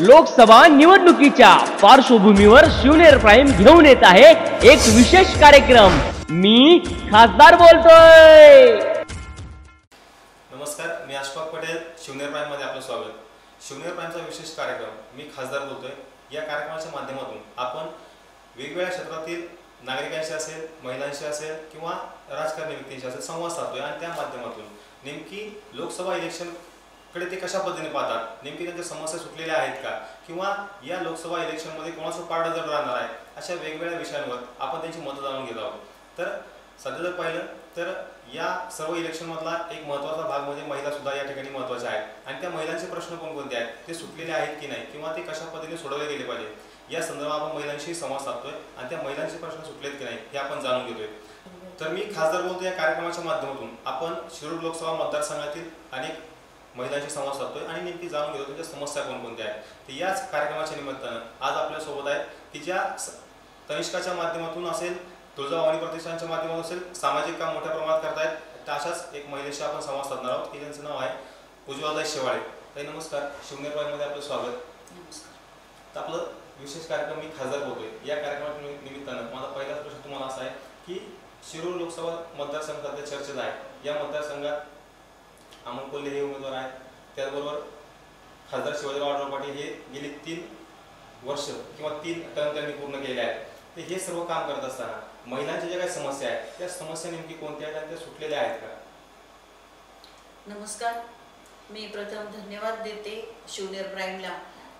लोकसभा निवडणुकीच्या पार्श्वभूमीवर शिवनेर प्राईम घेऊन येत आहे एक विशेष कार्यक्रम. मी खासदार बोलतोय. नमस्कार मी अशोक पटेल शिवनेर प्राईममध्ये आपलं स्वागत. शिवनेर प्राईमचा विशेष कार्यक्रम मी खासदार बोलतोय. या कार्यक्रमाच्या माध्यमातून आपण वेगवेगळ्या क्षेत्रातील नागरिकांशी असेल महिलांशी असेल किंवा राजकारणी व्यक्तींशी असेल संवाद साधतोय आणि त्या माध्यमातून नेमकी लोकसभा कडे ते कशा पद्धतीने पाहतात? नेमकी त्यांच्या समस्या सुटलेल्या आहेत का? किंवा या लोकसभा इलेक्शनमध्ये कोणाचं पार्ट जर राहणार आहे अशा वेगवेगळ्या विषयांवर आपण त्यांची मतं जाणून घेत आहोत. तर सध्या जर पाहिलं तर या सर्व इलेक्शनमधला एक महत्त्वाचा भाग म्हणजे महिला सुद्धा या ठिकाणी महत्त्वाच्या आहेत. आणि त्या महिलांचे प्रश्न कोणकोणते आहेत? ते सुटलेले आहेत की नाही? किंवा ते कशा पद्धतीने सोडवले गेले पाहिजे? या संदर्भात आपण महिलांशी संवाद साधतोय आणि त्या महिलांचे प्रश्न सुटलेत की नाही हे आपण जाणून घेतोय. तर मी खासदार बोलतो या कार्यक्रमाच्या माध्यमातून. आपण शिरूर लोकसभा मतदारसंघातील अनेक महिलांशी संवाद साधतोय आणि नेमकी जाणून घेतो त्यांच्या समस्या कोणकोणत्या आहेत. तर याच कार्यक्रमाच्या निमित्तानं आज आपल्यासोबत आहेत की ज्या तनिष्काच्या माध्यमातून असेल तुळजाभवानी प्रतिष्ठानच्या माध्यमातून असेल सामाजिक काम मोठ्या प्रमाणात करतायत तर अशाच एक महिलेशी आपण संवाद साधणार आहोत. की त्यांचं नाव आहे उज्ज्वलदाई शेवाळे. ताई नमस्कार. शिवनेर प्राईममध्ये आपलं स्वागत. तर आपलं विशेष कार्यक्रम मी खासदार बोलतोय. या कार्यक्रमाच्या निमि- निमित्तानं माझा पहिलाच प्रश्न तुम्हाला असा आहे की शिरूर लोकसभा मतदारसंघ सध्या चर्चेत आहे. या मतदारसंघात अमोल कोल्हे हे उमेदवार आहेत. त्याचबरोबर खासदार शिवाजीराव आढळ पाटील हे गेली तीन वर्ष किंवा तीन टर्म त्यांनी पूर्ण केले आहेत. ते हे सर्व काम करत असताना महिलांच्या ज्या काही समस्या आहेत त्या समस्या नेमकी कोणत्या आहेत आणि त्या सुटलेल्या आहेत का? नमस्कार. मी प्रथम धन्यवाद देते शिवनेर प्राईमला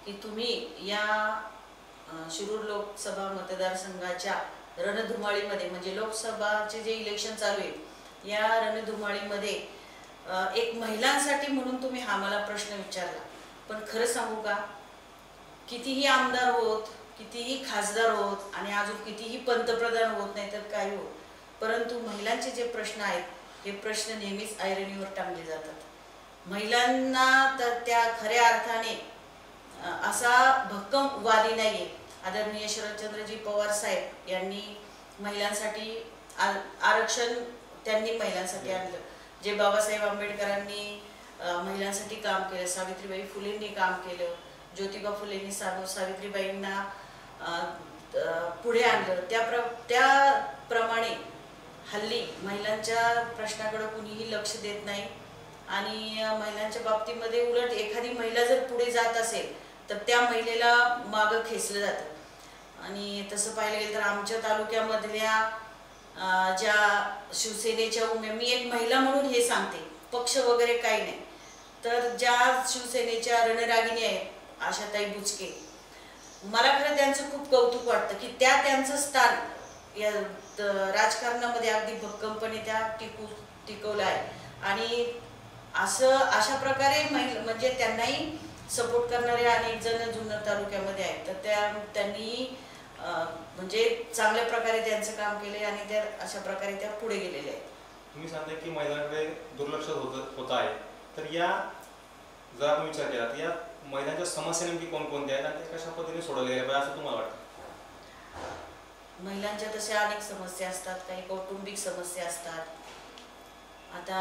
की तुम्ही या शिरूर लोकसभा मतदारसंघाच्या रणधुमाळीमध्ये म्हणजे लोकसभाचे जे इलेक्शन चालू आहे या रणधुमाळीमध्ये एक महिलांसाठी म्हणून तुम्ही हा मला प्रश्न विचारला. पण खरं सांगू का? कितीही आमदार होत कितीही खासदार होत आणि अजून कितीही पंतप्रधान होत नाही तर काही होत. परंतु महिलांचे जे प्रश्न आहेत हे प्रश्न नेहमीच ऐरणीवर टांगले जातात. महिलांना तर त्या खऱ्या अर्थाने असा भक्कम वाली नाही आदरणीय शरदचंद्रजी पवार साहेब यांनी महिलांसाठी आरक्षण त्यांनी महिलांसाठी आणलं. जे बाबासाहेब आंबेडकरांनी महिलांसाठी काम केलं सावित्रीबाई फुलेंनी काम केलं ज्योतिबा फुलेंनी सावित्रीबाईंना पुढे आणलं. त्या प्र त्याप्रमाणे हल्ली महिलांच्या प्रश्नाकडे कुणीही लक्ष देत नाही आणि महिलांच्या बाबतीमध्ये उलट एखादी महिला जर पुढे जात असेल तर त्या महिलेला मागं खेचलं जातं. आणि तसं पाहायला गेलं तर आमच्या तालुक्यामधल्या ज्या शिवसेनेच्या उमे मी एक महिला म्हणून हे सांगते पक्ष वगैरे काही नाही. तर ज्या शिवसेनेच्या रणरागिणी आहेत आशाताई बुचके मला खरं त्यांचं खूप कौतुक वाटतं की त्या त्यांचं स्थान या राजकारणामध्ये अगदी भक्कमपणे त्या टिकू टिकवलं आहे. आणि असं अशा प्रकारे महिला म्हणजे त्यांनाही सपोर्ट करणारे अनेक जण जुन्नर तालुक्यामध्ये आहेत. तर त्या त्यांनी म्हणजे चांगल्या प्रकारे त्यांचं काम केले आणि त्या अशा प्रकारे त्या पुढे गेलेल्या आहेत. तुम्ही सांगताय की महिलांकडे दुर्लक्ष होत होत आहे. तर या जर आपण विचार केला तर या महिलांच्या समस्या नेमकी कोणकोणत्या आहेत आणि त्या कशा पद्धतीने सोडवल्या गेल्या पाहिजे असं तुम्हाला वाटतं? महिलांच्या तशा अनेक समस्या असतात काही कौटुंबिक समस्या असतात. आता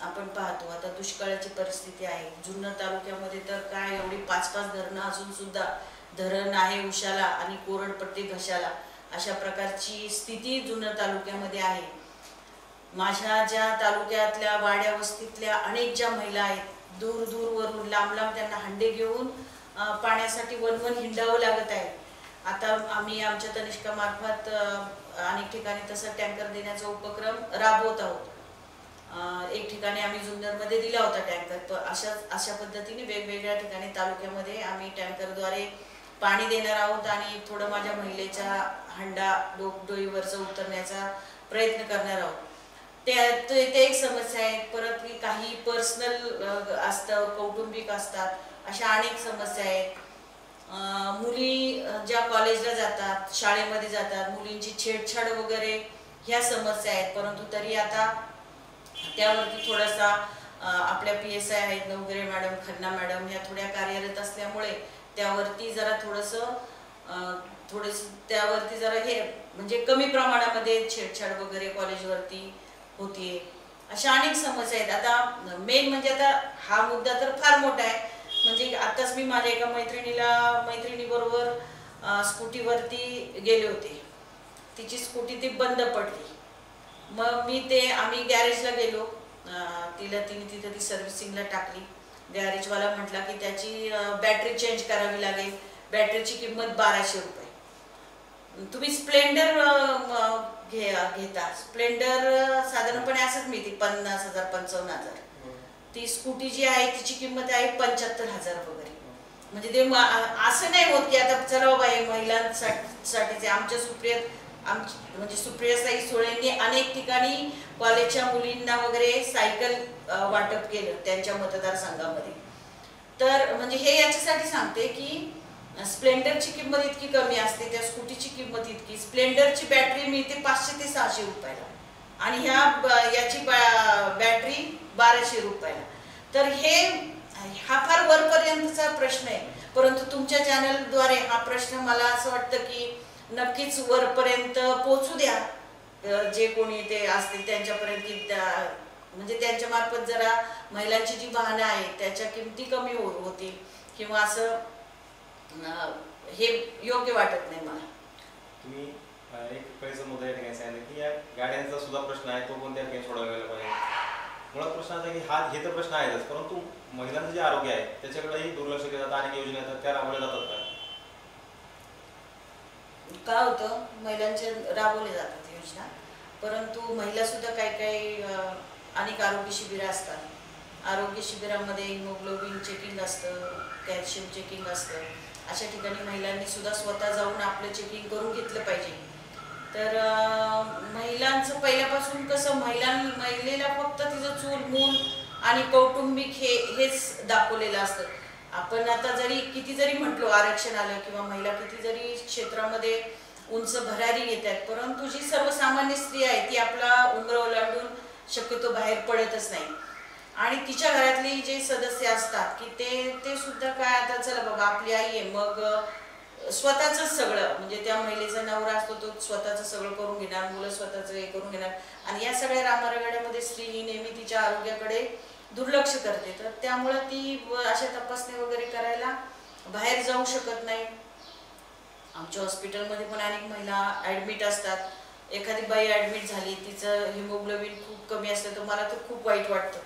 आपण पाहतो आता दुष्काळाची परिस्थिती आहे. जुन्नर तालुक्यामध्ये तर काय एवढी पाच पाच धरणं असून सुद्धा धरण आहे उशाला आणि कोरडपट्टी घशाला. अशा प्रकारची स्थिती जुन्नर तालुक्यामध्ये आहे. माझ्या ज्या तालुक्यातल्या वाड्या वस्तीतल्या अनेक ज्या महिला आहेत दूर दूरवरून लांब लांब त्यांना हंडे घेऊन पाण्यासाठी वनवन हिंडावं लागत आहे. आता आम्ही आमच्या तनिष्कामार्फत अनेक ठिकाणी तसं टँकर देण्याचा उपक्रम राबवत आहोत. एक ठिकाणी आम्ही जुन्नरमध्ये दिला होता टँकर तर अशा अशा पद्धतीने वेगवेगळ्या ठिकाणी तालुक्यामध्ये आम्ही टँकरद्वारे पाणी देणार आहोत आणि थोडं माझ्या महिलेच्या हंडा डोक उतरण्याचा प्रयत्न करणार आहोत. ते ते ते एक समस्या आहे. परत की काही पर्सनल असतं कौटुंबिक असतात. अशा अनेक समस्या आहेत. मुली ज्या कॉलेजला जातात शाळेमध्ये जातात मुलींची छेडछाड वगैरे ह्या समस्या आहेत. परंतु तरी आता त्यावरती थोडासा आपल्या पी एस आय आहेत नवगरे मॅडम खन्ना मॅडम ह्या थोड्या कार्यरत असल्यामुळे त्यावरती जरा थोडंसं थोडस थोडंसं त्यावरती जरा हे म्हणजे कमी प्रमाणामध्ये छेडछाड वगैरे कॉलेजवरती होतीये अशा अनेक समस्या आहेत. आता मेन म्हणजे आता हा मुद्दा तर फार मोठा आहे. म्हणजे आताच मी माझ्या एका मैत्रिणीला मैत्रिणीबरोबर स्कूटीवरती गेले होते. तिची स्कूटी ती बंद पडली. मग मी ते आम्ही गॅरेजला गेलो. तिला तिने तिथं ती सर्व्हिसिंगला टाकली. गॅरेजवाला म्हटला की त्याची बॅटरी चेंज करावी लागेल. बॅटरीची किंमत बाराशे रुपये. तुम्ही स्प्लेंडर घे घेता. स्प्लेंडर साधारणपणे असंच मिळते पन्नास हजार पंचावन्न हजार. ती स्कूटी जी आहे तिची किंमत आहे पंच्याहत्तर हजार वगैरे. म्हणजे ते असं नाही होत की आता चला बाबा हे महिलांसाठीचे आमच्या सुप्रियात आमची म्हणजे सुप्रियासाई सोळेंनी अनेक ठिकाणी कॉलेजच्या मुलींना वगैरे सायकल वाटप केलं त्यांच्या मतदारसंघामध्ये. तर म्हणजे हे याच्यासाठी सांगते की स्प्लेंडरची किंमत इतकी कमी असते त्या स्कूटीची किंमत इतकी. स्प्लेंडरची बॅटरी मिळते पाचशे ते सहाशे रुपयाला. आणि ह्या याची बॅटरी बाराशे रुपयाला. तर हे हा फार वरपर्यंतचा प्रश्न आहे. परंतु तुमच्या चॅनलद्वारे हा प्रश्न मला असं वाटतं की नक्कीच वरपर्यंत पोचू द्या. जे कोणी ते असतील त्यांच्यापर्यंत की म्हणजे त्यांच्या मार्फत जरा महिलांची जी वाहनं आहेत त्याच्या किमती कमी हो होतील. किंवा असं हे योग्य वाटत नाही मला. तुम्ही एक पैसा मुद्दा या ठिकाणी सांगितलं की या गाड्यांचा सुद्धा प्रश्न आहे तो कोणत्या ठिकाणी सोडवायला गेला पाहिजे? मुळात प्रश्न असा की हा हे तर प्रश्न आहेतच परंतु महिलांचं जे आरोग्य आहे त्याच्याकडेही दुर्लक्ष केलं जातं अनेक योजना येतात त्या राबवल्या जातात का? काय होतं महिलांचे राबवले जातात योजना. परंतु महिलासुद्धा काही काही अनेक आरोग्य शिबिरं असतात. आरोग्य शिबिरामध्ये हिमोग्लोबिन चेकिंग असतं कॅल्शियम चेकिंग असतं. अशा ठिकाणी महिलांनी सुद्धा स्वतः जाऊन आपलं चेकिंग करून घेतलं पाहिजे. तर महिलांचं पहिल्यापासून कसं महिलां महिलेला फक्त तिचं चूल मूल आणि कौटुंबिक हे हेच दाखवलेलं असतं. आपण आता जरी किती जरी म्हटलो आरक्षण आलं किंवा महिला किती जरी क्षेत्रामध्ये उंच भरारी घेत आहेत परंतु जी सर्वसामान्य स्त्री आहे ती आपला उमर ओलांडून शक्यतो बाहेर पडतच नाही. आणि तिच्या घरातली जे सदस्य असतात की ते ते सुद्धा काय आता चला बाबा आपली आई आहे मग स्वतःच सगळं म्हणजे त्या महिलेचा नवरा असतो तो स्वतःच सगळं करून घेणार मुलं स्वतःच हे करून घेणार. आणि या सगळ्या रामारगाड्यामध्ये स्त्री ही नेहमी तिच्या आरोग्याकडे दुर्लक्ष करते. तर त्यामुळं ती व- अशा तपासणी वगैरे करायला बाहेर जाऊ शकत नाही. आमच्या हॉस्पिटलमध्ये पण अनेक महिला ॲडमिट असतात. एखादी बाई ॲडमिट झाली तिचं हिमोग्लोबिन खूप कमी असलं तर मला तर खूप वाईट वाटतं.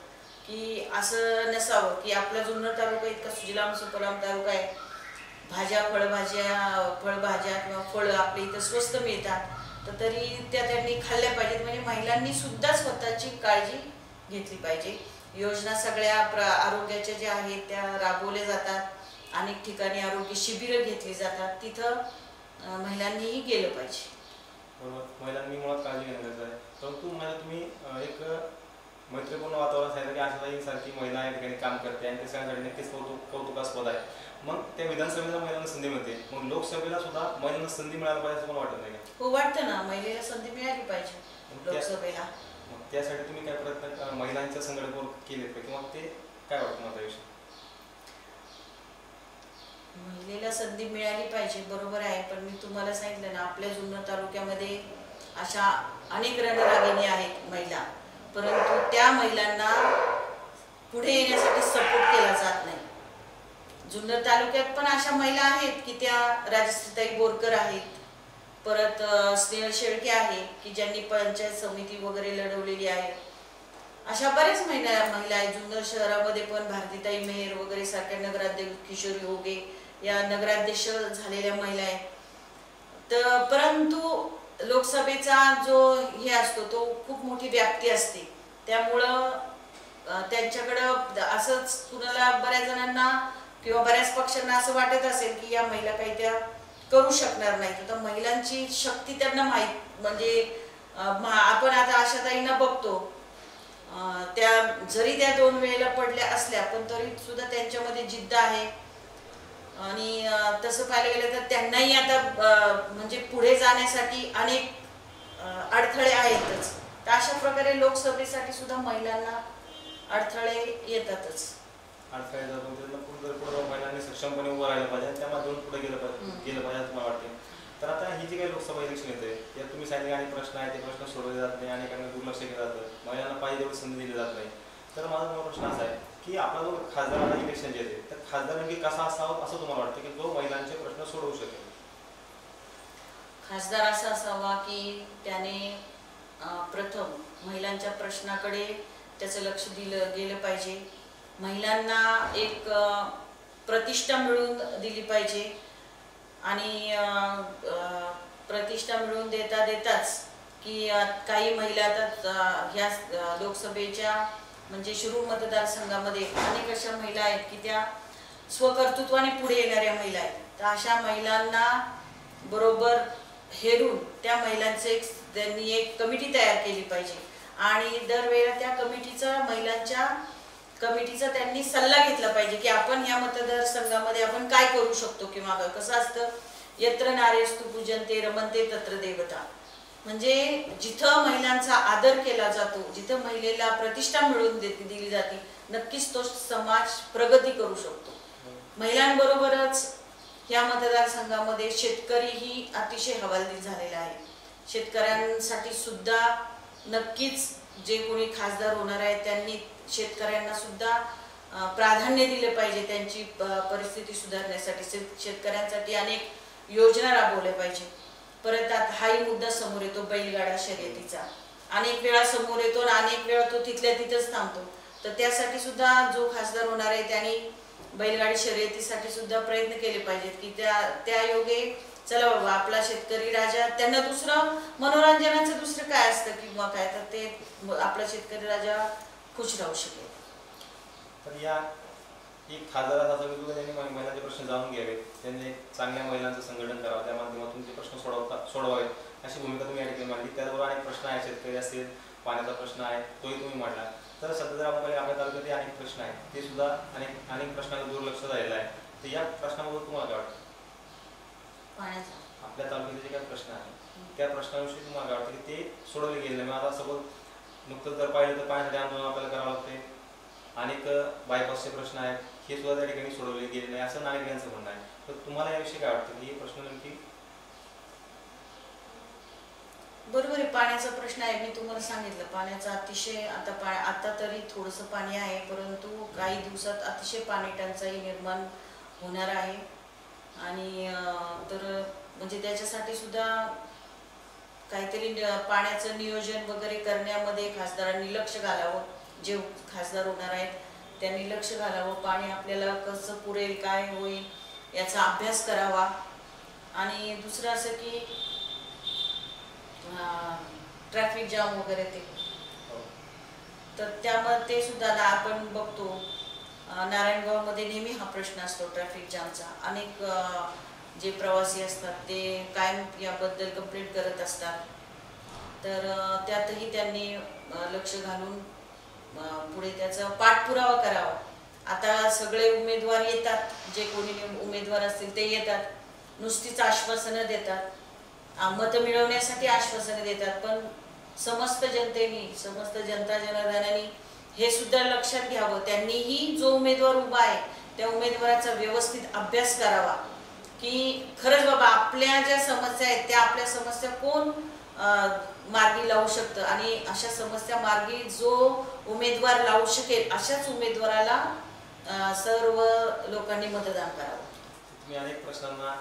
की असं नसावं की आपला जुन्नर तालुका इतका सुजलाम सुपलाम तालुका आहे. भाज्या फळभाज्या फळभाज्या किंवा फळं आपल्या इथं स्वस्त मिळतात. तर तरी त्या त्यांनी खाल्ल्या पाहिजेत. म्हणजे महिलांनी सुद्धा स्वतःची काळजी घेतली पाहिजे. योजना सगळ्या प्र आरोग्याच्या ज्या आहेत त्या राबवल्या जातात. अनेक ठिकाणी आरोग्य शिबिरं घेतली जातात. तिथं महिलांनीही गेलं पाहिजे. बरोबर. महिलांनी मुळात काळजी घेणं गरजेचं आहे. परंतु मला तुम्ही एक मैत्रीपूर्ण वातावरण सांगितलं की आशाताई सारखी महिला या ठिकाणी काम करते आणि ते सगळ्यांसाठी नक्कीच कौतुक कौतुकास्पद आहे. मग त्या विधानसभेला महिलांना संधी मिळते. मग लोकसभेला सुद्धा महिलांना संधी मिळायला पाहिजे असं पण वाटत नाही का? हो वाटतं ना. महिलेला संधी मिळाली पाहिजे लोकसभेला. मग त्यासाठी तुम्ही काय प्रयत्न महिलांच्या संघटनेवर केलेत का किंवा ते काय वाटतं मला महिलेला संधी मिळाली पाहिजे बरोबर आहे. पण मी तुम्हाला सांगितलं ना आपल्या जुन्नर तालुक्यामध्ये अशा अनेक रणरागिणी आहेत महिला. परंतु त्या महिलांना पुढे येण्यासाठी सपोर्ट केला जात नाही. जुन्नर तालुक्यात पण अशा महिला आहेत की त्या राजश्रीताई बोरकर आहेत परत स्नेहल शेळके आहे की ज्यांनी पंचायत समिती वगैरे लढवलेली आहे. अशा बऱ्याच महिला महिला आहेत जुन्नर शहरामध्ये पण भारतीताई मेहर वगैरे सारख्या नगराध्यक्ष किशोरी होगे या नगराध्यक्ष झालेल्या महिला आहेत. तर परंतु लोकसभेचा जो हे असतो तो खूप मोठी व्याप्ती असते. त्यामुळं त्यांच्याकडं असंच कुणाला बऱ्याच जणांना किंवा बऱ्याच पक्षांना असं वाटत असेल की या महिला काही त्या करू शकणार नाहीत तर महिलांची शक्ती त्यांना माहीत म्हणजे आपण आता आशाताईंना बघतो. त्या जरी त्या दोन वेळेला पडल्या असल्या पण तरी सुद्धा त्यांच्यामध्ये जिद्द आहे. आणि तसं पाहायला गेलं तर त्यांनाही आता म्हणजे पुढे जाण्यासाठी अनेक अडथळे आहेतच. तर अशा प्रकारे लोकसभेसाठी सुद्धा महिलांना अडथळे येतातच. अडथळे त्यातनं पुढे जर पुढे महिलांनी सक्षमपणे उभं राहिलं पाहिजे आणि त्या माध्यमातून पुढे गेलं पाहिजे. गेलं पाहिजे असं मला वाटते तर आता ही जी काही लोकसभा इलेक्शन येते यात तुम्ही सांगितले अनेक प्रश्न आहेत ते प्रश्न सोडवले जात नाही अनेकांना दुर्लक्ष केलं जातं. महिलांना पाहिजे तेवढी संधी दिली जात नाही. तर माझा प्रश्न असा आहे की आपला जो खासदारांना इलेक्शन येते तर खासदार नेमकी कसा असावा असं तुम्हाला वाटतं की जो महिलांचे प्रश्न सोडवू शकेल? खासदार असा असावा की त्याने प्रथम महिलांच्या प्रश्नाकडे त्याचं लक्ष दिलं गेलं पाहिजे. महिलांना एक प्रतिष्ठा मिळून दिली पाहिजे. आणि प्रतिष्ठा मिळवून देता देताच की काही महिला आता ह्या लोकसभेच्या म्हणजे शिरूर मतदारसंघामध्ये अनेक अशा महिला आहेत की त्या स्वकर्तृत्वाने पुढे येणाऱ्या महिला आहेत. तर अशा महिलांना बरोबर हेरून त्या महिलांचं एक त्यांनी एक कमिटी तयार केली पाहिजे. आणि दरवेळेला त्या कमिटीचा महिलांच्या कमिटीचा त्यांनी सल्ला घेतला पाहिजे की आपण या मतदारसंघामध्ये आपण काय करू शकतो किंवा कसं असतं? यत्र नारेस्तु पूजनते रमनते तत्र देवता. म्हणजे जिथं महिलांचा आदर केला जातो जिथं महिलेला प्रतिष्ठा मिळवून दिली जाते नक्कीच तो समाज प्रगती करू शकतो. महिलांबरोबरच या मतदारसंघामध्ये शेतकरीही अतिशय हवालदिल झालेला आहे. शेतकऱ्यांसाठी सुद्धा नक्कीच जे कोणी खासदार होणार आहेत त्यांनी शेतकऱ्यांना सुद्धा प्राधान्य दिले पाहिजे त्यांची परिस्थिती सुधारण्यासाठी. शेतकऱ्यांसाठी अनेक योजना राबवल्या पाहिजे. परत आता हाही मुद्दा समोर येतो बैलगाडा शर्यतीचा. अनेक वेळा समोर येतो आणि अनेक वेळा तो तिथल्या तिथंच थांबतो. तर त्यासाठी सुद्धा जो खासदार होणार आहे त्यांनी बैलगाडी शर्यतीसाठी सुद्धा प्रयत्न केले पाहिजेत की त्या त्या योगे चला बाबा आपला शेतकरी राजा त्यांना दुसरं मनोरंजनाचं दुसरं काय असतं किंवा काय? तर ते आपला शेतकरी राजा खुश राहू शकेल. तर या एक खासदाराचा त्यांनी महिलांचे प्रश्न जाणून घ्यावेत. त्यांनी चांगल्या महिलांचं संघटन करावं त्या माध्यमातून ते प्रश्न सोडवता सोडवावेत. अशी भूमिका तुम्ही या ठिकाणी मांडली. त्याचबरोबर अनेक प्रश्न आहेत शेतकरी असतील पाण्याचा प्रश्न आहे तोही तुम्ही मांडला. तर सध्या जर आपण आपल्या तालुक्यात अनेक प्रश्न आहेत ते सुद्धा अनेक अनेक प्रश्नांवर दुर्लक्ष झालेलं आहे. तर या प्रश्नाबद्दल तुम्हाला काय वाटतं? पाण्याचा. आपल्या तालुक्याचे जे काही प्रश्न आहेत त्या प्रश्नाविषयी तुम्हाला काय वाटतं की ते सोडवले गेले नाही. मग आता सपोज नुकतंच जर पाहिलं तर पाण्यासाठी आंदोलन आपल्याला करावं लागते अनेक बायपासचे प्रश्न आहेत. हे सुद्धा त्या ठिकाणी सोडवले गेले नाही. असं नागरिकांचं म्हणणं आहे. तर तुम्हाला याविषयी काय वाटतं की हे प्रश्न नेमकी? बरोबर आहे. पाण्याचा प्रश्न आहे. मी तुम्हाला सांगितलं. पाण्याचा अतिशय आता पा आता तरी थोडंसं पाणी आहे. परंतु काही दिवसात अतिशय पाणी टंचाई निर्माण होणार आहे. आणि तर म्हणजे त्याच्यासाठी सुद्धा काहीतरी पाण्याचं नियोजन वगैरे करण्यामध्ये खासदारांनी लक्ष घालावं. जे खासदार होणार आहेत त्यांनी लक्ष घालावं. पाणी आपल्याला कसं पुरेल काय होईल याचा अभ्यास करावा. आणि दुसरं असं की ट्रॅफिक जाम वगैरे ते. तर त्यामध्ये ते सुद्धा आपण बघतो नारायणगावमध्ये नेहमी हा प्रश्न असतो ट्रॅफिक जामचा अनेक जे प्रवासी असतात ते कायम याबद्दल कंप्लेंट करत असतात. तर त्यातही त्यांनी लक्ष घालून पुढे त्याचा पाठपुरावा करावा. आता सगळे उमेदवार येतात. जे कोणी उमेदवार असतील ते येतात. नुसतीच आश्वासनं देतात. मतं मिळवण्यासाठी आश्वासनं देतात. पण समस्त जनतेनी समस्त जनता जनार्दनाने हे सुद्धा लक्षात घ्यावं. त्यांनीही जो उमेदवार उभा आहे त्या उमेदवाराचा व्यवस्थित अभ्यास करावा. की खरंच बाबा आपल्या ज्या समस्या आहेत त्या आपल्या समस्या कोण मार्गी लावू शकतं? आणि अशा समस्या मार्गी जो उमेदवार लावू शकेल अशाच उमेदवाराला सर्व लोकांनी मतदान करावं. तुम्ही अनेक प्रश्नांना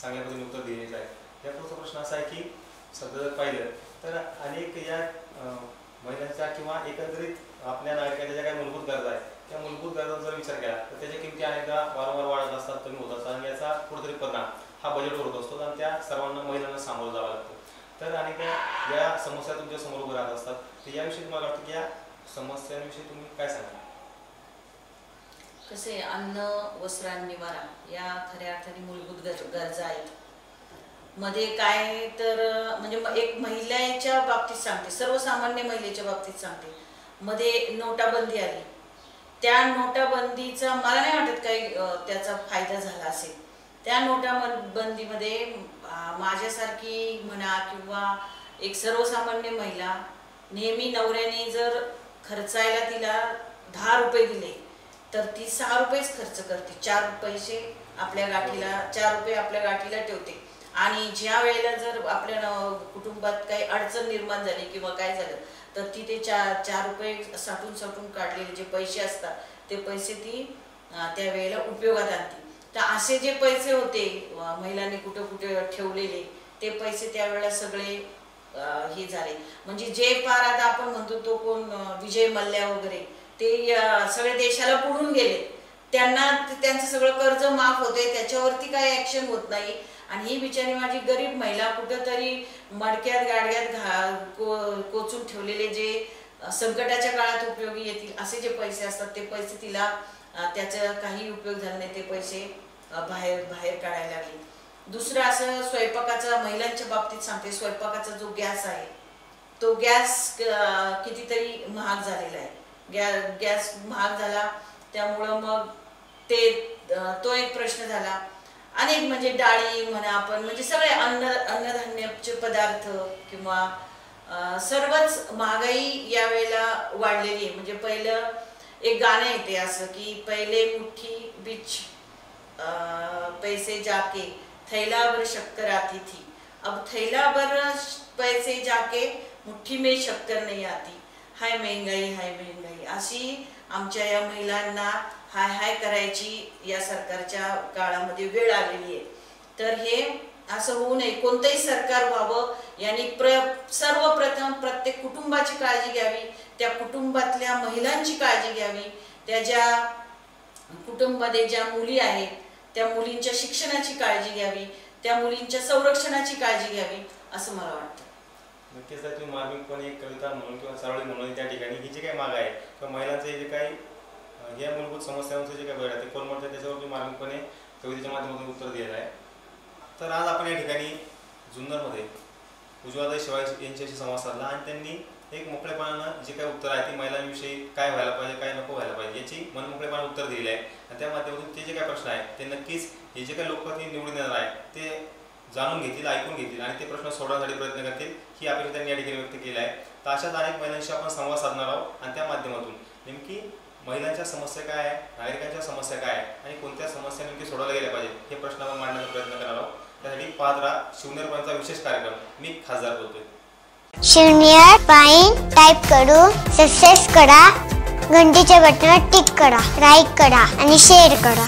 चांगल्या पद्धतीने उत्तर दिलेलं आहे त्यापुढचा प्रश्न असा आहे की सध्या जर पाहिलं तर अनेक या महिलांच्या किंवा एकंदरीत आपल्या नागरिकांच्या ज्या काही मूलभूत गरजा आहेत त्या मूलभूत गरजांचा जर विचार केला तर त्याच्या किमती अनेकदा वारंवार वाढत असतात कमी होत असतात. आणि याचा कुठेतरी परिणाम हा बजेटवर होत असतो. आणि त्या सर्वांना महिलांना सामोरं जावं लागतं. तर अनेकदा या समस्या तुमच्यासमोर उभ्या राहत असतात तर याविषयी तुम्हाला वाटतं की या समस्यांविषयी तुम्ही काय सांगा कसे अन्न वस्त्र आणि निवारा या खऱ्या अर्थाने मूलभूत गरजा आहेत. मध्ये काय तर म्हणजे एक महिलेच्या बाबतीत सांगते सर्वसामान्य महिलेच्या बाबतीत सांगते. मध्ये नोटाबंदी आली. त्या नोटाबंदीचा मला नाही वाटत काही त्याचा फायदा झाला असेल. त्या नोटाबंदीमध्ये माझ्यासारखी म्हणा किंवा एक सर्वसामान्य महिला नेहमी नवऱ्याने जर खर्चायला तिला दहा रुपये दिले तर ती सहा रुपयेच खर्च करते. चार पैसे आपल्या गाठीला चार रुपये आपल्या गाठीला ठेवते. आणि ज्या वेळेला जर आपल्या कुटुंबात काही अडचण निर्माण झाली किंवा काय झालं तर ती ते चार चार रुपये साठून साठून काढलेले जे पैसे असतात ते पैसे ती त्या वेळेला उपयोगात आणते. तर असे जे पैसे होते महिलांनी कुठं कुठे ठेवलेले ते पैसे त्यावेळेला सगळे हे झाले. म्हणजे जे फार आता आपण म्हणतो तो कोण विजय मल्ल्या वगैरे ते सगळे देशाला पुढून गेले. त्यांना त्यांचं सगळं कर्ज माफ होते त्याच्यावरती काही ऍक्शन होत नाही. आणि ही बिचारी माझी गरीब महिला कुठंतरी मडक्यात गाडग्यात घा को- कोचून ठेवलेले जे संकटाच्या काळात उपयोगी येतील असे जे पैसे असतात ते पैसे तिला त्याचं त्याचा काही उपयोग झाला नाही ते पैसे बाहेर बाहेर काढायला लागले. दुसरं असं स्वयंपाकाचा महिलांच्या बाबतीत सांगते स्वयंपाकाचा जो गॅस आहे तो गॅस कितीतरी महाग झालेला आहे. गॅ गॅस महाग झाला त्यामुळं मग ते तो एक प्रश्न झाला. अनेक म्हणजे डाळी म्हणा आपण म्हणजे सगळे अन्न अन्नधान्याचे पदार्थ किंवा सर्वच महागाई यावेळेला वाढलेली आहे. म्हणजे पहिलं एक गाणं येते असं की पहिले मुठी बीच पैसे जाके थैलावर शक्कर आती थी अब थैलावर पैसे जाके मुठ्ठी में शक्कर नाही आती. हाय महंगाई हाय महंगाई. अशी आमच्या या महिलांना हाय हाय करायची या सरकारच्या काळामध्ये वेळ आलेली आहे. तर हे असं होऊ नये. कोणतंही सरकार व्हावं यांनी प्र सर्वप्रथम प्रत्येक कुटुंबाची काळजी घ्यावी त्या कुटुंबातल्या महिलांची काळजी घ्यावी. त्या ज्या कुटुंबामध्ये ज्या मुली आहेत त्या मुलींच्या शिक्षणाची काळजी घ्यावी त्या मुलींच्या संरक्षणाची काळजी घ्यावी असं मला वाटतं. नक्कीच आहे तुम्ही मार्मिकपणे एक कविता म्हणून किंवा सरळ म्हणून त्या ठिकाणी ही जी काही माग आहे किंवा महिलांचे जे काही या मूलभूत समस्यांचं जे काही बळ आहे ते कोलमडतं त्याच्यावर तुम्ही मार्मिकपणे कवितेच्या माध्यमातून उत्तर दिलेलं आहे. तर आज आपण या ठिकाणी जुन्नरमध्ये उज्ज्वलाताई शिवाय यांच्याशी संवाद साधला आणि त्यांनी एक मोकळेपणानं जे काही उत्तर आहे ते महिलांविषयी काय व्हायला पाहिजे काय नको व्हायला पाहिजे याची मनमोकळेपणानं उत्तर दिलेलं आहे. आणि त्या माध्यमातून ते जे काही प्रश्न आहेत ते नक्कीच हे जे काही लोकप्रतिनिधी निवडून येणार आहे ते जाणून घेतील ऐकून घेतील आणि ते प्रश्न सोडवण्यासाठी प्रयत्न करतील ही अपेक्षा त्यांनी या ठिकाणी व्यक्त केली आहे. तर अशाच अनेक महिलांशी आपण संवाद साधणार आहोत आणि त्या माध्यमातून. नेमकी महिलांच्या समस्या काय आहे नागरिकांच्या समस्या काय आहे आणि कोणत्या समस्या नेमकी सोडवल्या गेल्या पाहिजेत हे प्रश्न आपण मांडण्याचा प्रयत्न करणार आहोत. त्यासाठी पाहत राहा शिवनेरपणचा विशेष कार्यक्रम मी खासदार बोलतोय. शून्य पाईन टाईप करू सक्सेस करा घंटीच्या बटनावर टिक करा लाईक करा आणि शेअर करा.